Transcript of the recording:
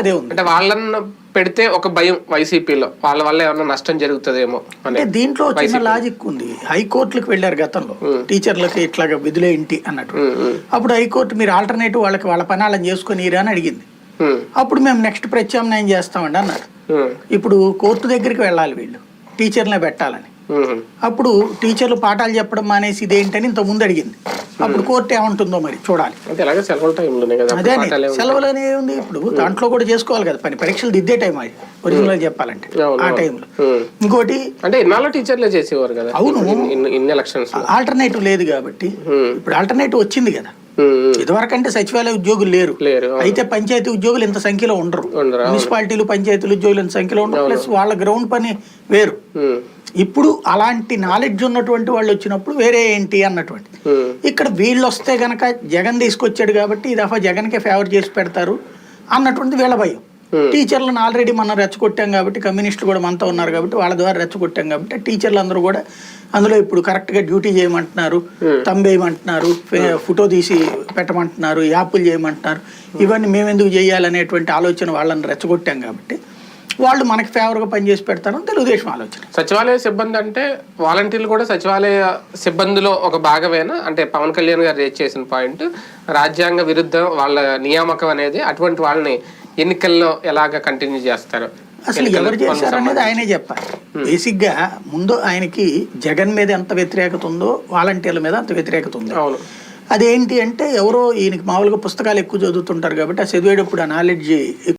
అదే ఉంది. అంటే వాళ్ళని పెడితే ఒక భయం వైసీపీలో. వాళ్ళ వల్ల ఏమన్నా నష్టం జరుగుతుందేమో అంటే దీంట్లో చిన్న లాజిక్ ఉంది. హైకోర్టులకు వెళ్ళారు గతంలో. టీచర్లకి ఇట్లాగా విధులే ఇంటి అన్నట్టు. అప్పుడు హైకోర్టు మీరు ఆల్టర్నేటివ్ వాళ్ళకి వాళ్ళ పని వాళ్ళని చేసుకొని అని అడిగింది. అప్పుడు మేము నెక్స్ట్ ప్రత్యామ్నాయం చేస్తామండి అన్నారు. ఇప్పుడు కోర్టు దగ్గరికి వెళ్ళాలి వీళ్ళు. టీచర్లే పెట్టాలని. అప్పుడు టీచర్లు పాఠాలు చెప్పడం మానేసి ఇదేంటని ఇంత ముందు అడిగింది. అప్పుడు కోర్టు ఏమంటుందో మరి చూడాలి. అదే సెలవులు అనేవి ఉంది ఇప్పుడు. దాంట్లో కూడా చేసుకోవాలి కదా పని. పరీక్షలు దిద్దే టైం అది. ఒరిజినల్ చెప్పాలంటే. ఆ. టైంలో. ఇంకోటి అంటే ఇన్నాళ్ళు టీచర్లే చేసేవారు కదా. అవును. ఇన్ని- ఎలక్షన్స్ ఆల్టర్నేటివ్ లేదు కాబట్టి ఇప్పుడు ఆల్టర్నేటివ్ వచ్చింది కదా. ఇదివరకంటే సచివాలయ ఉద్యోగులు లేరు. అయితే పంచాయతీ ఉద్యోగులు ఇంత సంఖ్యలో ఉండరు. మున్సిపాలిటీలు పంచాయతీలు ఉద్యోగులు ఇంత సంఖ్యలో ఉండరు. ప్లస్ వాళ్ళ గ్రౌండ్ పని వేరు. ఇప్పుడు అలాంటి నాలెడ్జ్ ఉన్నటువంటి వాళ్ళు వచ్చినప్పుడు వేరే ఏంటి అన్నటువంటి. ఇక్కడ వీళ్ళు వస్తే గనక జగన్ తీసుకొచ్చాడు కాబట్టి ఈ దఫా జగన్కే ఫేవర్ చేసి పెడతారు అన్నటువంటి వీళ్ళ భయం. టీచర్లను ఆల్రెడీ మనం రెచ్చగొట్టాం కాబట్టి కమ్యూనిస్టులు కూడా మనతో ఉన్నారు కాబట్టి వాళ్ళ ద్వారా రెచ్చగొట్టాం కాబట్టి టీచర్లు అందరూ కూడా అందులో ఇప్పుడు కరెక్ట్గా డ్యూటీ చేయమంటున్నారు తంబేయమంటున్నారు ఫే- ఫోటో తీసి పెట్టమంటున్నారు యాప్లు చేయమంటున్నారు. ఇవన్నీ మేము ఎందుకు చేయాలనేటువంటి ఆలోచన వాళ్ళని రెచ్చగొట్టాం కాబట్టి వాళ్ళు మనకి ఫేవర్గా పనిచేసి పెడతారని తెలుగుదేశం ఆలోచన. సచివాలయ సిబ్బంది అంటే వాలంటీర్లు కూడా సచివాలయ సిబ్బందిలో ఒక భాగమేనా? అంటే పవన్ కళ్యాణ్ గారు రేజ్ చేసిన పాయింట్ రాజ్యాంగ విరుద్ధం వాళ్ళ నియామకం అనేది అటువంటి వాళ్ళని ఎన్నికల్లో ఎలాగ కంటిన్యూ చేస్తారు? అసలు ఎవరు చేశారనేది ఆయనే చెప్పాలి. బేసిక్గా ముందు ఆయనకి జగన్ మీద ఎంత వ్యతిరేకత ఉందో వాలంటీర్ల మీద అంత వ్యతిరేకత ఉంది. అదేంటి అంటే ఎవరో ఈయనకి మామూలుగా పుస్తకాలు ఎక్కువ చదువుతుంటారు కాబట్టి ఆ చదివేటప్పుడు ఆ నాలెడ్జ్